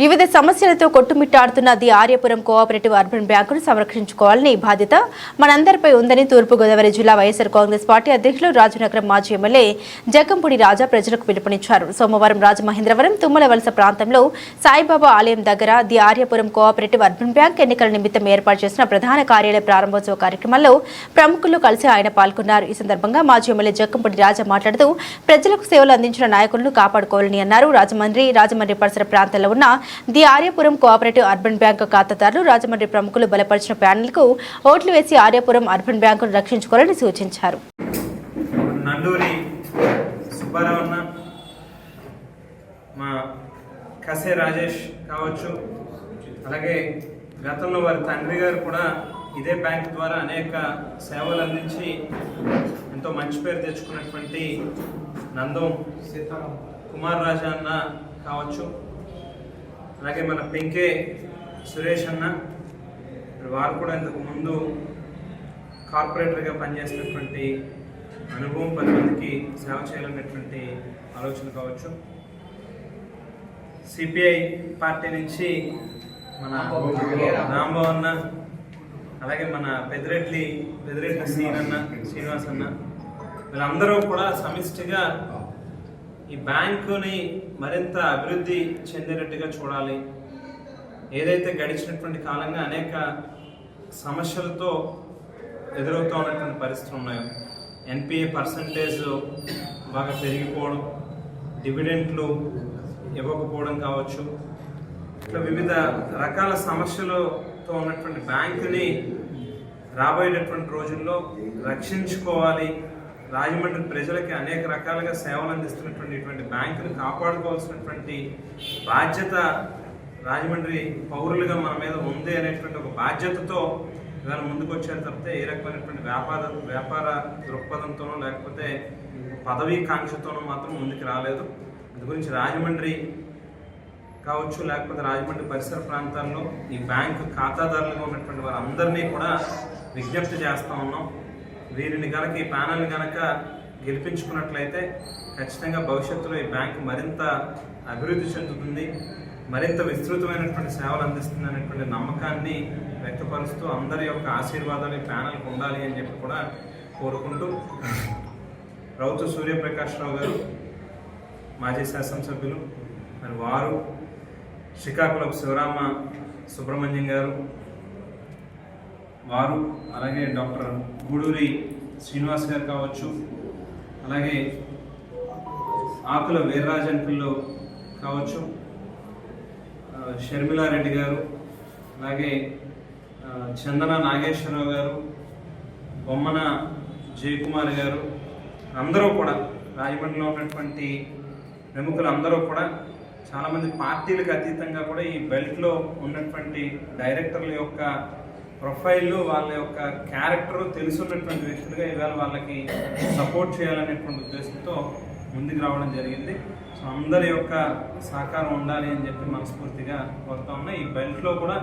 వివిధ సమస్యలతో కొట్టుమిట్టాడుతున్న ది ఆర్యపురం కోఆపరేటివ్ అర్బన్ బ్యాంకును సంరక్షించుకోవాలని బాధ్యత మనందరిపై ఉందని తూర్పుగోదావరి జిల్లా వైఎస్ఆర్ కాంగ్రెస్ పార్టీ అధ్యక్షులు రాజనగరం మాజీ ఎమ్మెల్యే జగ్గంపూడి రాజా ప్రజలకు పిలుపునిచ్చారు. సోమవారం రాజమహేంద్రవరం తుమ్మల వలస ప్రాంతంలో సాయిబాబా ఆలయం దగ్గర the Aryapuram cooperative urban bank ఎన్నికల నిమిత్తం ఏర్పాటు చేసిన ప్రధాన కార్యాలయ ప్రారంభోత్సవ కార్యక్రమంలో ప్రముఖులు కలిసి ఆయన పాల్గొన్నారు. ఈ సందర్భంగా మాజీ ఎమ్మెల్యే జగ్గంపూడి రాజా మాట్లాడుతూ ప్రజలకు సేవలు అందించిన నాయకులను కాపాడుకోవాలని అన్నారు. రాజమండ్రి రాజమండ్రి పరిసర ప్రాంతాల్లో ఉన్న the Aryapuram cooperative urban bank ఖాతాదారులు రాజమండ్రి ప్రముఖులు బలపరిచిన ప్యానెల్కు ఓట్లు వేసి ఆర్యపురం అర్బన్ బ్యాంకును రక్షించుకోవాలని సూచించారు. సుబ్బారావు అన్న మా కసే రాజేష్ కావచ్చు అలాగే గతంలో వారి తండ్రి గారు కూడా ఇదే బ్యాంక్ ద్వారా అనేక సేవలు అందించి ఎంతో మంచి పేరు తెచ్చుకున్నటువంటి నందం కుమార్ రాజా అన్న కావచ్చు. అలాగే మన పెంకే సురేష్ అన్న వారు కూడా ఇంతకు ముందు కార్పొరేటర్గా పనిచేసినటువంటి అనుభవం పది మందికి సేవ చేయాలనేటువంటి ఆలోచన కావచ్చు. సిపిఐ పార్టీ నుంచి మన రాంబాబు అన్న అలాగే మన పెదిరెడ్డి పెదిరెడ్డి సీన్ అన్న శ్రీనివాస్ అన్న వీళ్ళందరూ కూడా సమిష్టిగా ఈ బ్యాంకుని మరింత అభివృద్ధి చెందేటట్టుగా చూడాలి. ఏదైతే గడిచినటువంటి కాలంగా అనేక సమస్యలతో ఎదురవుతూ ఉన్నటువంటి పరిస్థితులు ఉన్నాయో ఎన్పిఏ పర్సంటేజ్ బాగా పెరిగిపోవడం డివిడెంట్లు ఇవ్వకపోవడం కావచ్చు ఇట్లా వివిధ రకాల సమస్యలతో ఉన్నటువంటి బ్యాంకుని రాబోయేటటువంటి రోజుల్లో రక్షించుకోవాలి. రాజమండ్రి ప్రజలకి అనేక రకాలుగా సేవలు అందిస్తున్నటువంటి ఇటువంటి బ్యాంకును కాపాడుకోవాల్సినటువంటి బాధ్యత రాజమండ్రి పౌరులుగా మన మీద ఉంది అనేటువంటి ఒక బాధ్యతతో ఇవాళ ముందుకు వచ్చారు తప్పితే ఏ రకమైనటువంటి వ్యాపార వ్యాపార దృక్పథంతోనో లేకపోతే పదవీ కాంక్షతోనో మాత్రం ముందుకు రాలేదు. అందు గురించి రాజమండ్రి కావచ్చు లేకపోతే రాజమండ్రి పరిసర ప్రాంతాల్లో ఈ బ్యాంకు ఖాతాదారులుగా ఉన్నటువంటి వారందరినీ కూడా విజ్ఞప్తి చేస్తూ ఉన్నాం. వీరిని కనుక ఈ ప్యానల్ని కనుక గెలిపించుకున్నట్లయితే ఖచ్చితంగా భవిష్యత్తులో ఈ బ్యాంకు మరింత అభివృద్ధి చెందుతుంది మరింత విస్తృతమైనటువంటి సేవలు అందిస్తుంది అనేటువంటి నమ్మకాన్ని వ్యక్తపరుస్తూ అందరి యొక్క ఆశీర్వాదాలు ఈ ప్యానల్కి ఉండాలి అని చెప్పి కూడా కోరుకుంటూ రౌతు సూర్యప్రకాశ్రావు గారు మాజీ శాసనసభ్యులు మరి వారు శ్రీకాకుళం శివరామ సుబ్రహ్మణ్యం గారు వారు అలాగే డాక్టర్ గూడూరి శ్రీనివాస్ గారు కావచ్చు అలాగే ఆకుల వీర్రాజంకుల్లో కావచ్చు షర్మిలారెడ్డి గారు అలాగే చందన నాగేశ్వరరావు గారు బొమ్మన జయకుమార్ గారు అందరూ కూడా రాజమండ్రిలో ఉన్నటువంటి ప్రముఖులు అందరూ కూడా చాలామంది పార్టీలకు అతీతంగా కూడా ఈ బెల్ట్లో ఉన్నటువంటి డైరెక్టర్ల యొక్క ప్రొఫైల్ వాళ్ళ యొక్క క్యారెక్టర్ తెలుసున్నటువంటి వ్యక్తులుగా ఇవాళ వాళ్ళకి సపోర్ట్ చేయాలనేటువంటి ఉద్దేశంతో ముందుకు రావడం జరిగింది. సో అందరి యొక్క సహకారం ఉండాలి అని చెప్పి మనస్ఫూర్తిగా కోరుతా ఉన్నాయి ఈ బెల్ట్లో కూడా